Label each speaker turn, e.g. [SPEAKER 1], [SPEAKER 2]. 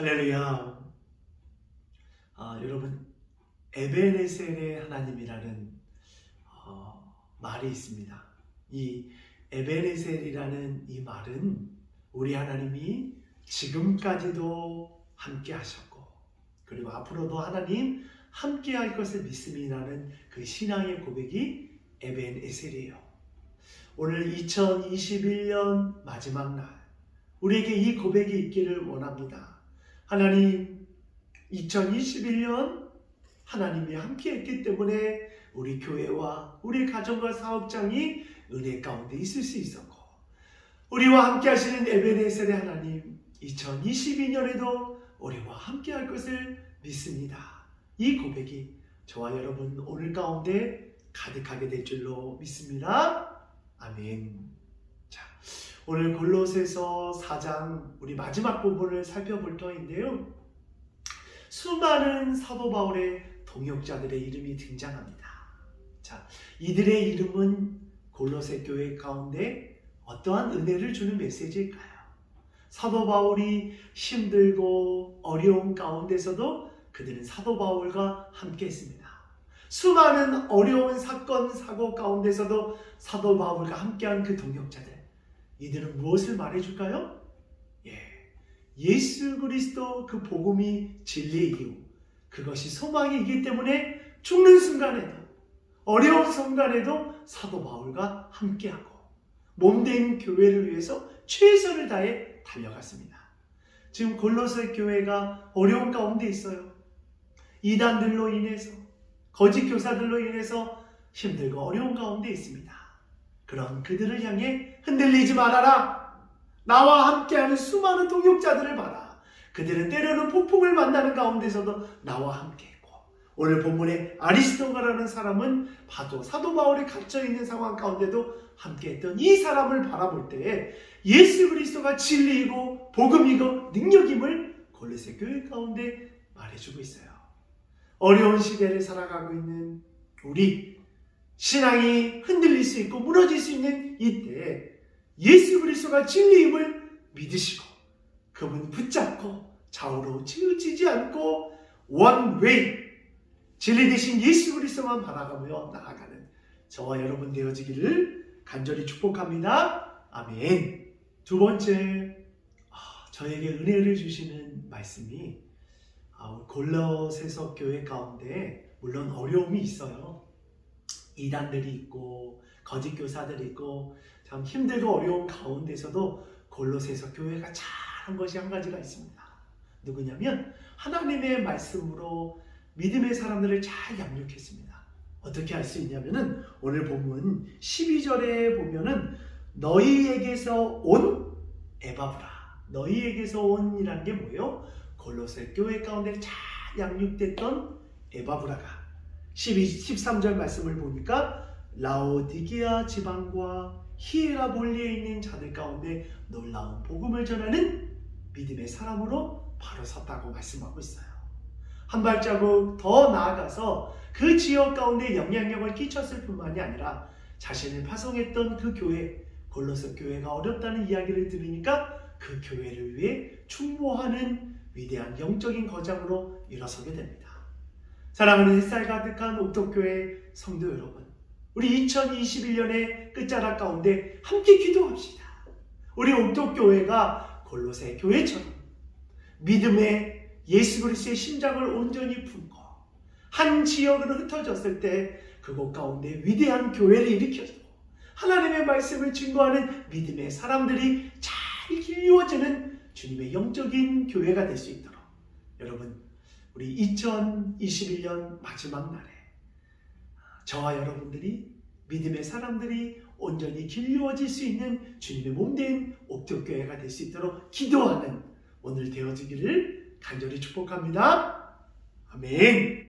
[SPEAKER 1] 할렐루야. 아, 여러분, 에베네셀의 하나님이라는 어, 말이 있습니다. 이 에베네셀이라는 이 말은 우리 하나님이 지금까지도 함께 하셨고, 그리고 앞으로도 하나님 함께 할 것을 믿음이라는 그 신앙의 고백이 에벤에셀이에요. 오늘 2021년 마지막 날, 우리에게 이 고백이 있기를 원합니다. 하나님, 2021년 하나님이 함께 했기 때문에 우리 교회와 우리 가정과 사업장이 은혜 가운데 있을 수 있었고, 우리와 함께 하시는 에베네셀의 하나님, 2022년에도 우리와 함께 할 것을 믿습니다. 이 고백이 저와 여러분 오늘 가운데 가득하게 될 줄로 믿습니다. 아멘. 자, 오늘 골로새서 4장 우리 마지막 부분을 살펴볼 터인데요. 수많은 사도 바울의 동역자들의 이름이 등장합니다. 자, 이들의 이름은 골로새 교회 가운데 어떠한 은혜를 주는 메시지일까요? 사도 바울이 힘들고 어려운 가운데서도 그들은 사도 바울과 함께 했습니다. 수많은 어려운 사건, 사고 가운데서도 사도 바울과 함께한 그 동역자들. 이들은 무엇을 말해줄까요? 예. 예수 그리스도 그 복음이 진리이고 그것이 소망이기 때문에 죽는 순간에도 어려운 순간에도 사도 바울과 함께하고 몸된 교회를 위해서 최선을 다해 달려갔습니다. 지금 골로새 교회가 어려운 가운데 있어요. 이단들로 인해서 거짓 교사들로 인해서 힘들고 어려운 가운데 있습니다. 그런 그들을 향해 흔들리지 말아라. 나와 함께하는 수많은 동역자들을 봐라. 그들은 때로는 폭풍을 만나는 가운데서도 나와 함께했고 오늘 본문에 아리스토가라는 사람은 바도 사도 바울이 갇혀 있는 상황 가운데도 함께했던 이 사람을 바라볼 때에 예수 그리스도가 진리이고 복음이고 능력임을 골로새 교회 가운데 말해주고 있어요. 어려운 시대를 살아가고 있는 우리 신앙이 흔들릴 수 있고 무너질 수 있는 이때 예수 그리스도가 진리임을 믿으시고 그분 붙잡고 좌우로 치우치지 않고 원웨이 진리 대신 예수 그리스도만 바라가며 나아가는 저와 여러분 되어지기를 간절히 축복합니다. 아멘. 두 번째 아, 저에게 은혜를 주시는 말씀이 아, 골로새서 교회 가운데 물론 어려움이 있어요. 이단들이 있고 거짓 교사들이 있고 참 힘들고 어려운 가운데서도 골로새서 교회가 잘한 것이 한 가지가 있습니다. 누구냐면 하나님의 말씀으로 믿음의 사람들을 잘 양육했습니다. 어떻게 할수 있냐면은 오늘 본문 12절에 보면은 너희에게서 온 에바브라 너희에게서 온이라는 게 뭐예요? 골로새 교회 가운데 잘 양육됐던 에바브라가 12, 13절 말씀을 보니까 라오디게아 지방과 히에라볼리에 있는 자들 가운데 놀라운 복음을 전하는 믿음의 사람으로 바로 섰다고 말씀하고 있어요. 한 발자국 더 나아가서 그 지역 가운데 영향력을 끼쳤을 뿐만이 아니라 자신을 파송했던 그 교회, 골로새 교회가 어렵다는 이야기를 들으니까 그 교회를 위해 충보하는 위대한 영적인 거장으로 일어서게 됩니다. 사랑하는 햇살 가득한 옥토교회 성도 여러분, 우리 2021년의 끝자락 가운데 함께 기도합시다. 우리 옥토교회가 골로새 교회처럼 믿음의 예수 그리스도의 심장을 온전히 품고 한 지역으로 흩어졌을 때 그곳 가운데 위대한 교회를 일으켜주고 하나님의 말씀을 증거하는 믿음의 사람들이 잘 이루어지는 주님의 영적인 교회가 될 수 있도록 여러분 우리 2021년 마지막 날에 저와 여러분들이 믿음의 사람들이 온전히 길이어질 수 있는 주님의 몸된 옥토교회가 될 수 있도록 기도하는 오늘 되어지기를 간절히 축복합니다. 아멘.